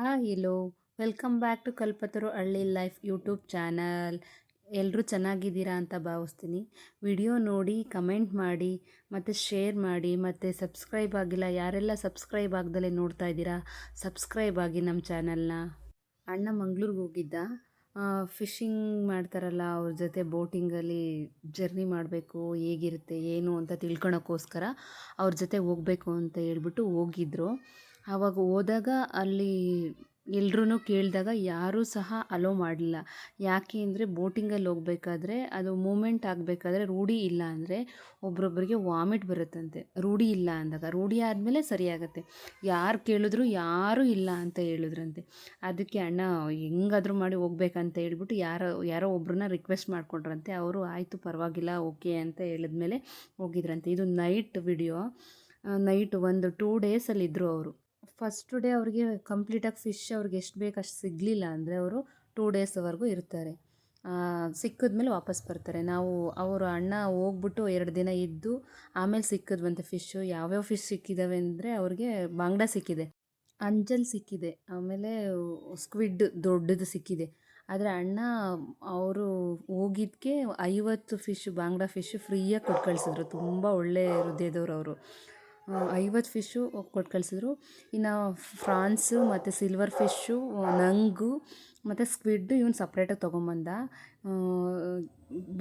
Hi hello welcome back to Kalpataru ಹಳ್ಳಿ life YouTube channel ಎಲ್ಲರೂ ಚೆನ್ನಾಗಿದ್ದೀರಾ ಅಂತ ಭಾವಿಸ್ತೀನಿ. ವಿಡಿಯೋ ನೋಡಿ ಕಮೆಂಟ್ ಮಾಡಿ, ಮತ್ತು ಶೇರ್ ಮಾಡಿ, ಮತ್ತು ಸಬ್ಸ್ಕ್ರೈಬ್ ಆಗಿಲ್ಲ, ಯಾರೆಲ್ಲ ಸಬ್ಸ್ಕ್ರೈಬ್ ಆಗ್ದಲೇ ನೋಡ್ತಾ ಇದ್ದೀರಾ ಸಬ್ಸ್ಕ್ರೈಬ್ ಆಗಿ ನಮ್ಮ ಚಾನಲ್ನ ಅಣ್ಣ ಮಂಗ್ಳೂರಿಗೆ ಹೋಗಿದ್ದ. ಫಿಶಿಂಗ್ ಮಾಡ್ತಾರಲ್ಲ, ಅವ್ರ ಜೊತೆ ಬೋಟಿಂಗಲ್ಲಿ ಜರ್ನಿ ಮಾಡಬೇಕು, ಹೇಗಿರುತ್ತೆ, ಏನು ಅಂತ ತಿಳ್ಕೊಳೋಕ್ಕೋಸ್ಕರ ಅವ್ರ ಜೊತೆ ಹೋಗಬೇಕು ಅಂತ ಹೇಳ್ಬಿಟ್ಟು ಹೋಗಿದ್ರು. ಆವಾಗ ಹೋದಾಗ ಅಲ್ಲಿ ಎಲ್ರೂ ಕೇಳಿದಾಗ ಯಾರೂ ಸಹ ಅಲೋ ಮಾಡಲಿಲ್ಲ. ಯಾಕೆ ಅಂದರೆ ಬೋಟಿಂಗಲ್ಲಿ ಹೋಗ್ಬೇಕಾದ್ರೆ ಅದು ಮೂಮೆಂಟ್ ಆಗಬೇಕಾದ್ರೆ ರೂಢಿ ಇಲ್ಲ ಅಂದರೆ ಒಬ್ರೊಬ್ಬರಿಗೆ ವಾಮಿಟ್ ಬರುತ್ತಂತೆ. ರೂಢಿ ಇಲ್ಲ ಅಂದಾಗ. ರೂಢಿ ಆದಮೇಲೆ ಸರಿಯಾಗತ್ತೆ. ಯಾರು ಕೇಳಿದ್ರು ಯಾರೂ ಇಲ್ಲ ಅಂತ ಹೇಳಿದ್ರಂತೆ. ಅದಕ್ಕೆ ಅಣ್ಣ, ಹೆಂಗಾದರೂ ಮಾಡಿ ಹೋಗ್ಬೇಕಂತ ಹೇಳ್ಬಿಟ್ಟು ಯಾರೋ ಯಾರೋ ಒಬ್ಬರನ್ನ ರಿಕ್ವೆಸ್ಟ್ ಮಾಡ್ಕೊಂಡ್ರಂತೆ. ಅವರು ಆಯಿತು, ಪರವಾಗಿಲ್ಲ ಓಕೆ ಅಂತ ಹೇಳಿದ್ಮೇಲೆ ಹೋಗಿದ್ರಂತೆ. ಇದು ನೈಟ್ ವಿಡಿಯೋ ನೈಟ್ ಒಂದು ಟೂ ಡೇಸಲ್ಲಿದ್ದರು ಅವರು. ಫಸ್ಟ್ ಡೇ ಅವ್ರಿಗೆ ಕಂಪ್ಲೀಟಾಗಿ ಫಿಶ್ ಅವ್ರಿಗೆ ಎಷ್ಟು ಬೇಕು ಅಷ್ಟು ಸಿಗಲಿಲ್ಲ ಅಂದರೆ ಅವರು ಟೂ ಡೇಸ್ವರೆಗೂ ಇರ್ತಾರೆ. ಸಿಕ್ಕಿದ್ಮೇಲೆ ವಾಪಸ್ ಬರ್ತಾರೆ. ನಾವು ಅವರು ಅಣ್ಣ ಹೋಗ್ಬಿಟ್ಟು ಎರಡು ದಿನ ಇದ್ದು ಆಮೇಲೆ ಸಿಕ್ಕಿದ್ವಂತೆ ಫಿಶ್ಶು ಯಾವ್ಯಾವ ಫಿಶ್ ಸಿಕ್ಕಿದ್ದಾವೆ ಅಂದರೆ ಅವ್ರಿಗೆ ಬಾಂಗ್ಡಾ ಸಿಕ್ಕಿದೆ. ಅಂಜಲ್ ಸಿಕ್ಕಿದೆ. ಆಮೇಲೆ ಸ್ಕ್ವಿಡ್ ದೊಡ್ಡದು ಸಿಕ್ಕಿದೆ. ಆದರೆ ಅಣ್ಣ ಅವರು ಹೋಗಿದ್ದಕ್ಕೆ ಐವತ್ತು ಫಿಶ್ ಬಾಂಗ್ಡಾ ಫಿಶ್ ಫ್ರೀಯಾಗಿ ಕೊಟ್ಟು ಕಳಿಸಿದ್ರು. ತುಂಬ ಒಳ್ಳೆ ಹೃದಯದವ್ರು ಅವರು. ಐವತ್ತು ಫಿಶ್ಶು ಕೊಟ್ಟು ಕಳಿಸಿದ್ರು. ಇನ್ನು ಫ್ರಾನ್ಸು ಮತ್ತು ಸಿಲ್ವರ್ ಫಿಶ್ಶು ನಂಗು ಮತ್ತು ಸ್ಕ್ವಿಡ್ಡು ಇವನು ಸಪ್ರೇಟಾಗಿ ತೊಗೊಂಬಂದ.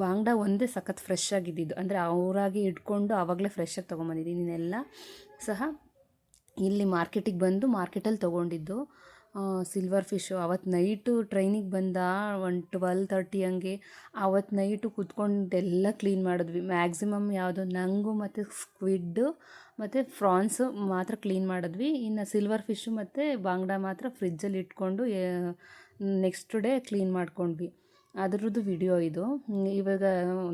ಬಾಂಗ್ಡಾ ಒಂದೇ ಸಖತ್ ಫ್ರೆಶ್ ಆಗಿದ್ದಿದ್ದು. ಅಂದರೆ ಅವರಾಗಿ ಇಟ್ಕೊಂಡು ಆವಾಗಲೇ ಫ್ರೆಶ್ಶಾಗಿ ತೊಗೊಂಬಂದಿದ್ದೀನಿ. ಇನ್ನೆಲ್ಲ ಸಹ ಇಲ್ಲಿ ಮಾರ್ಕೆಟಿಗೆ ಬಂದು ಮಾರ್ಕೆಟಲ್ಲಿ ತೊಗೊಂಡಿದ್ದು. ಸಿಲ್ವರ್ ಫಿಶು ಅವತ್ತು ನೈಟು ಟ್ರೈನಿಗೆ ಬಂದ, ಒಂದು ಟ್ವೆಲ್ ತರ್ಟಿ ಹಂಗೆ ಅವತ್ತು ನೈಟು ಕುತ್ಕೊಂಡೆಲ್ಲ ಕ್ಲೀನ್ ಮಾಡಿದ್ವಿ. ಮ್ಯಾಕ್ಸಿಮಮ್ ಯಾವುದು ನಂಗು ಮತ್ತು ಸ್ಕ್ವಿಡ್ಡು ಮತ್ತು ಫ್ರಾನ್ಸು ಮಾತ್ರ ಕ್ಲೀನ್ ಮಾಡಿದ್ವಿ. ಇನ್ನು ಸಿಲ್ವರ್ ಫಿಶು ಮತ್ತು ಬಾಂಗ್ಡಾ ಮಾತ್ರ ಫ್ರಿಜ್ಜಲ್ಲಿ ಇಟ್ಕೊಂಡು ನೆಕ್ಸ್ಟ್ ಡೇ ಕ್ಲೀನ್ ಮಾಡ್ಕೊಂಡ್ವಿ. ಅದರದ್ದು ವಿಡಿಯೋ ಇದು. ಇವಾಗ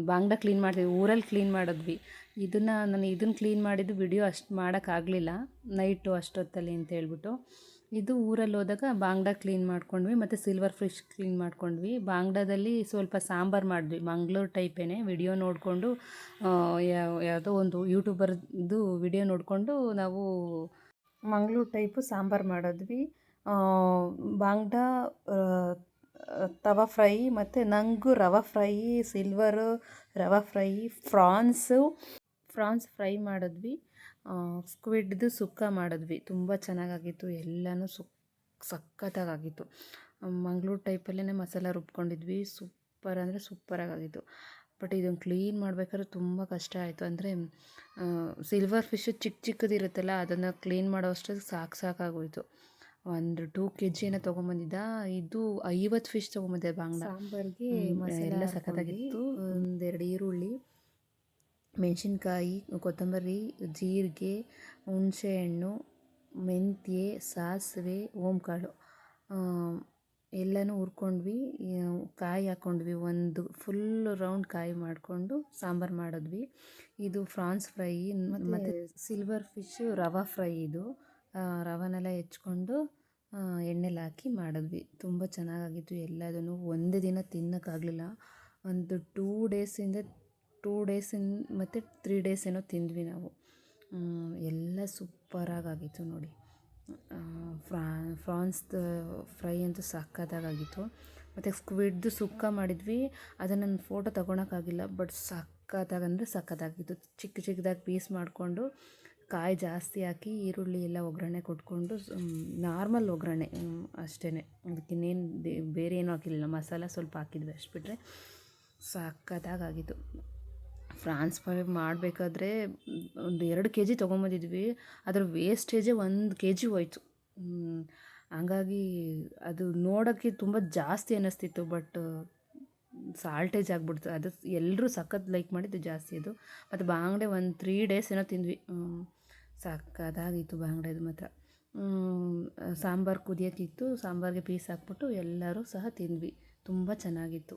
ಬಾಂಗ್ಡಾ ಕ್ಲೀನ್ ಮಾಡಿದ್ವಿ ಊರಲ್ಲಿ ಕ್ಲೀನ್ ಮಾಡಿದ್ವಿ. ಇದನ್ನು ನಾನು ಇದನ್ನು ಕ್ಲೀನ್ ಮಾಡಿದ್ದು ವಿಡಿಯೋ ಅಷ್ಟು ಮಾಡೋಕ್ಕಾಗಲಿಲ್ಲ ನೈಟು ಅಷ್ಟೊತ್ತಲ್ಲಿ ಅಂತ ಹೇಳ್ಬಿಟ್ಟು. ಇದು ಊರಲ್ಲಿ ಹೋದಾಗ ಬಾಂಗ್ಡಾ ಕ್ಲೀನ್ ಮಾಡ್ಕೊಂಡ್ವಿ, ಮತ್ತು ಸಿಲ್ವರ್ ಫಿಶ್ ಕ್ಲೀನ್ ಮಾಡ್ಕೊಂಡ್ವಿ. ಬಾಂಗ್ಡಾದಲ್ಲಿ ಸ್ವಲ್ಪ ಸಾಂಬಾರು ಮಾಡಿದ್ವಿ, ಮಂಗ್ಳೂರು ಟೈಪೇನೆ ವಿಡಿಯೋ ನೋಡಿಕೊಂಡು ಯಾವುದೋ ಒಂದು ಯೂಟ್ಯೂಬರ್ದು ವಿಡಿಯೋ ನೋಡಿಕೊಂಡು ನಾವು ಮಂಗ್ಳೂರು ಟೈಪು ಸಾಂಬಾರು ಮಾಡಿದ್ವಿ. ಬಾಂಗ್ಡಾ ತವಾ ಫ್ರೈ ಮತ್ತು ನಂಗು ರವೆ ಫ್ರೈ ಸಿಲ್ವರು ರವೆ ಫ್ರೈ ಫ್ರಾನ್ಸು, ಫ್ರಾನ್ಸ್ ಫ್ರೈ ಮಾಡಿದ್ವಿ. ಸ್ಕ್ವಿಡ್ದು ಸುಕ್ಕ ಮಾಡಿದ್ವಿ. ತುಂಬ ಚೆನ್ನಾಗಾಗಿತ್ತು. ಎಲ್ಲನೂ ಸುಕ್ ಸಖತ್ತಾಗಿತ್ತು ಮಂಗ್ಳೂರು ಟೈಪಲ್ಲೇ ಮಸಾಲ ರುಬ್ಕೊಂಡಿದ್ವಿ. ಸೂಪರ್ ಅಂದರೆ ಸೂಪರಾಗಿತ್ತು ಬಟ್ ಇದನ್ನು ಕ್ಲೀನ್ ಮಾಡ್ಬೇಕಾದ್ರೆ ತುಂಬ ಕಷ್ಟ ಆಯಿತು. ಅಂದರೆ ಸಿಲ್ವರ್ ಫಿಶ್ ಚಿಕ್ಕ ಚಿಕ್ಕದಿರುತ್ತಲ್ಲ ಅದನ್ನು ಕ್ಲೀನ್ ಮಾಡೋ ಅಷ್ಟೊತ್ತಿಗೆ ಸಾಕು ಸಾಕಾಗೋಯಿತು. ಒಂದು ಟೂ ಕೆ ಜಿ ಏನೋ ತೊಗೊಂಬಂದಿದ್ದ. ಇದು ಐವತ್ತು ಫಿಶ್ ತೊಗೊಂಬಂದೆ ಬಾಂಗ್ಲಾ ಸಾಂಬಾರಿಗೆ ಎಲ್ಲ ಸಖತ್ತಾಗಿತ್ತು. ಒಂದೆರಡು ಈರುಳ್ಳಿ ಮೆಣಸಿನ್ಕಾಯಿ ಕೊತ್ತಂಬರಿ ಜೀರಿಗೆ ಹುಣಸೆಹಣ್ಣು ಮೆಂತ್ಯೆ ಸಾಸಿವೆ ಓಂಕಾಳು ಎಲ್ಲನೂ ಹುರ್ಕೊಂಡ್ವಿ. ಕಾಯಿ ಹಾಕ್ಕೊಂಡ್ವಿ ಒಂದು ಫುಲ್ ರೌಂಡ್ ಕಾಯಿ ಮಾಡಿಕೊಂಡು ಸಾಂಬಾರು ಮಾಡಿದ್ವಿ. ಇದು ಫ್ರಾನ್ಸ್ ಫ್ರೈ ಮತ್ತು ಸಿಲ್ವರ್ ಫಿಶ್ಶು ರವಾ ಫ್ರೈ ಇದು. ರವೆನೆಲ್ಲ ಹೆಚ್ಕೊಂಡು ಎಣ್ಣೆಲಿ ಹಾಕಿ ಮಾಡಿದ್ವಿ. ತುಂಬ ಚೆನ್ನಾಗಾಗಿತ್ತು. ಎಲ್ಲದನ್ನು ಒಂದೇ ದಿನ ತಿನ್ನೋಕ್ಕಾಗಲಿಲ್ಲ. ಒಂದು ಟೂ ಡೇಸಿಂದ ಟೂ ಡೇಸ್ ಮತ್ತು ತ್ರೀ ಡೇಸ್ ಏನೋ ತಿಂದ್ವಿ ನಾವು. ಎಲ್ಲ ಸೂಪರಾಗಿತ್ತು ನೋಡಿ. ಫ್ರಾನ್ಸ್ದು ಫ್ರೈ ಅಂತೂ ಸಖತ್ತಾಗಿತ್ತು ಮತ್ತು ಸ್ಕ್ವಿಡ್ದು ಸುಕ್ಕ ಮಾಡಿದ್ವಿ. ಅದನ್ನು ನಾನು ಫೋಟೋ ತಗೊಳಕ್ಕಾಗಿಲ್ಲ, ಬಟ್ ಸಖತ್ತಾಗಿ ಅಂದರೆ ಚಿಕ್ಕ ಚಿಕ್ಕದಾಗಿ ಪೀಸ್ ಮಾಡಿಕೊಂಡು ಕಾಯಿ ಜಾಸ್ತಿ ಹಾಕಿ ಈರುಳ್ಳಿ ಎಲ್ಲ ಒಗ್ಗರಣೆ ಕೊಟ್ಕೊಂಡು ನಾರ್ಮಲ್ ಒಗ್ಗರಣೆ ಅಷ್ಟೇ ಅದಕ್ಕಿನ್ನೇನು ಬೇರೆ ಏನೂ ಹಾಕಿರಲಿಲ್ಲ. ಮಸಾಲ ಸ್ವಲ್ಪ ಹಾಕಿದ್ವಿ ಅಷ್ಟು ಬಿಟ್ಟರೆ ಸಖತ್ತಾಗಿತ್ತು ಫ್ರಾನ್ಸ್ ಫ್ರೈ ಮಾಡಬೇಕಾದ್ರೆ ಒಂದು ಎರಡು ಕೆ ಜಿ ತೊಗೊಂಬಂದಿದ್ವಿ. ಅದರ ವೇಸ್ಟೇಜೇ ಒಂದು ಕೆ ಜಿ ಹೋಯ್ತು. ಹಂಗಾಗಿ ಅದು ನೋಡೋಕ್ಕೆ ತುಂಬ ಜಾಸ್ತಿ ಅನ್ನಿಸ್ತಿತ್ತು ಬಟ್ ಸಾಲ್ಟೇಜ್ ಆಗಿಬಿಡ್ತು. ಅದು ಎಲ್ಲರೂ ಸಖತ್ ಲೈಕ್ ಮಾಡಿದ್ದು ಜಾಸ್ತಿ ಅದು. ಮತ್ತು ಬಾಂಗ್ಡೆ ಒಂದು ತ್ರೀ ಡೇಸ್ ಏನೋ ತಿಂದ್ವಿ. ಸಖತ್ತಾಗಿತ್ತು ಬಾಂಗ್ಡೆದು ಮಾತ್ರ. ಸಾಂಬಾರು ಕುದಿಯೋಕ್ಕಿತ್ತು ಸಾಂಬಾರಿಗೆ ಪೀಸ್ ಹಾಕ್ಬಿಟ್ಟು ಎಲ್ಲರೂ ಸಹ ತಿಂದ್ವಿ. ತುಂಬ ಚೆನ್ನಾಗಿತ್ತು.